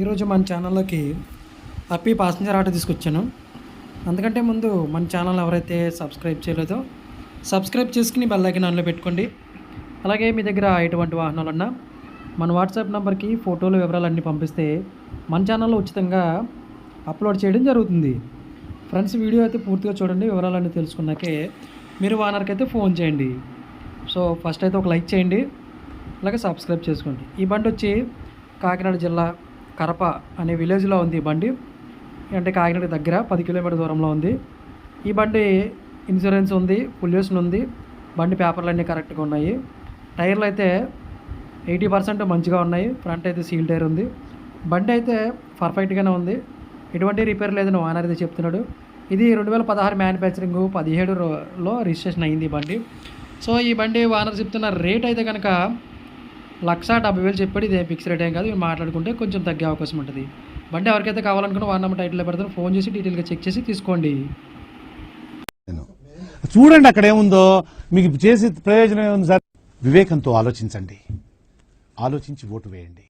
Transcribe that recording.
ఈరోజు మన ఛానల్లోకి అప్పి పాసింజర్ ఆటో తీసుకొచ్చాను. అందుకంటే ముందు మన ఛానల్ ఎవరైతే సబ్స్క్రైబ్ చేయలేదో సబ్స్క్రైబ్ చేసుకుని బెల్ ఐకాన్ ఆన్లో పెట్టుకోండి. అలాగే మీ దగ్గర ఎటువంటి వాహనాలు ఉన్నా మన వాట్సాప్ నెంబర్కి ఫోటోలు వివరాలు అన్నీ పంపిస్తే మన ఛానల్లో ఉచితంగా అప్లోడ్ చేయడం జరుగుతుంది. ఫ్రెండ్స్ వీడియో అయితే పూర్తిగా చూడండి వివరాలన్నీ తెలుసుకున్నాకే మీరు వానర్కి అయితే ఫోన్ చేయండి. సో ఫస్ట్ అయితే ఒక లైక్ చేయండి అలాగే సబ్స్క్రైబ్ చేసుకోండి. ఈ బండి వచ్చి కాకినాడ జిల్లా కరప అనే విలేజ్లో ఉంది ఈ బండి. అంటే కాకినాడ దగ్గర పది కిలోమీటర్ దూరంలో ఉంది. ఈ బండి ఇన్సూరెన్స్ ఉంది పొల్యూషన్ ఉంది. బండి పేపర్లు అన్నీ కరెక్ట్గా ఉన్నాయి. టైర్లు అయితే ఎయిటీ పర్సెంట్ మంచిగా ఉన్నాయి. ఫ్రంట్ అయితే సీల్ టైర్ ఉంది. బండి అయితే పర్ఫెక్ట్గానే ఉంది. ఎటువంటి రిపేర్ లేదని ఓనర్ అయితే చెప్తున్నాడు. ఇది రెండు వేల పదహారు మ్యానుఫ్యాక్చరింగ్ పదిహేడులో రిజిస్ట్రేషన్ అయింది ఈ బండి. సో ఈ బండి ఓనర్ చెప్తున్న రేట్ అయితే కనుక లక్ష డెబ్బై వేలు చెప్పాడు ఇది ఫిక్స్ రేట్ ఏం కాదు మీరు మాట్లాడుకుంటే కొంచెం తగ్గే అవకాశం ఉంటుంది. బండి ఎవరికైతే కావాలనుకున్నా వాన్ నెంబర్ టైటిల్లో పెడతాను ఫోన్ చేసి డీటెయిల్గా చెక్ చేసి తీసుకోండి. చూడండి అక్కడ ఏముందో మీకు చేసి ప్రయోజనం ఏముంది సార్? వివేకంతో ఆలోచించండి. ఆలోచించి ఓటు వేయండి.